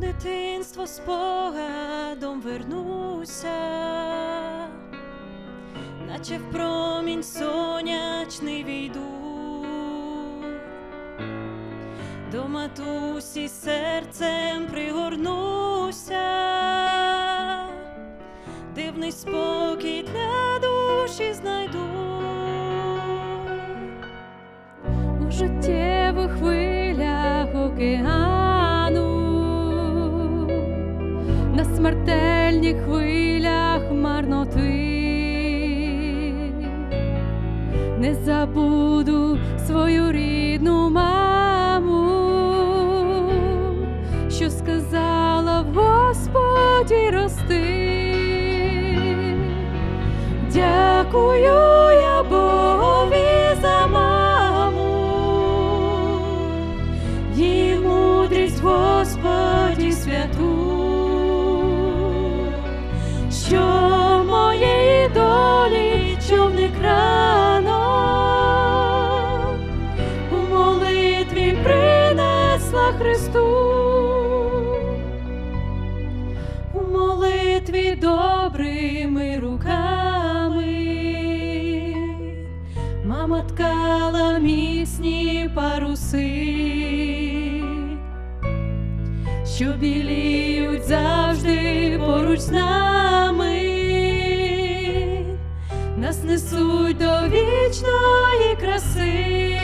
дитинство спогадом вернуся, наче в промінь сонячний війду, до матусі серцем пригорнуся, дивний спокій для душі знайду. у життєвих хвилях океану, смертельних хвилях марноти, не забуду свою рідну маму, що сказала в Господі рости. Дякую що моєї долі човник рано у молитві принесла Христу. У молитві добрими руками. Мама ткала міцні паруси, що біліють завжди поруч з нами, нас несуть до вічної краси.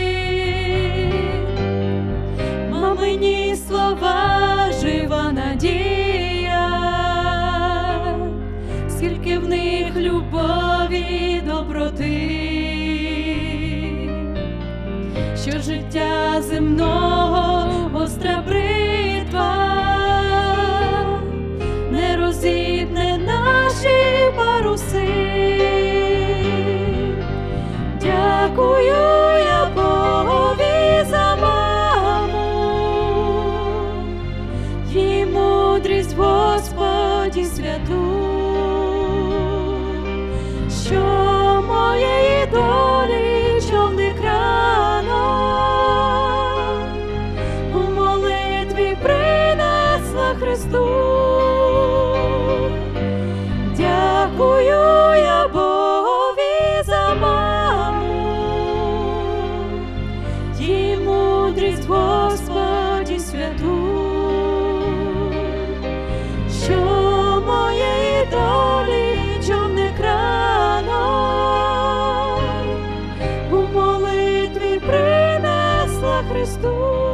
Мамині слова жива надія, скільки в них любові, доброти, що життя земного гостра бритва не розібне наші паруси. Господі святу, що моєї долі у молитві принесла Христу.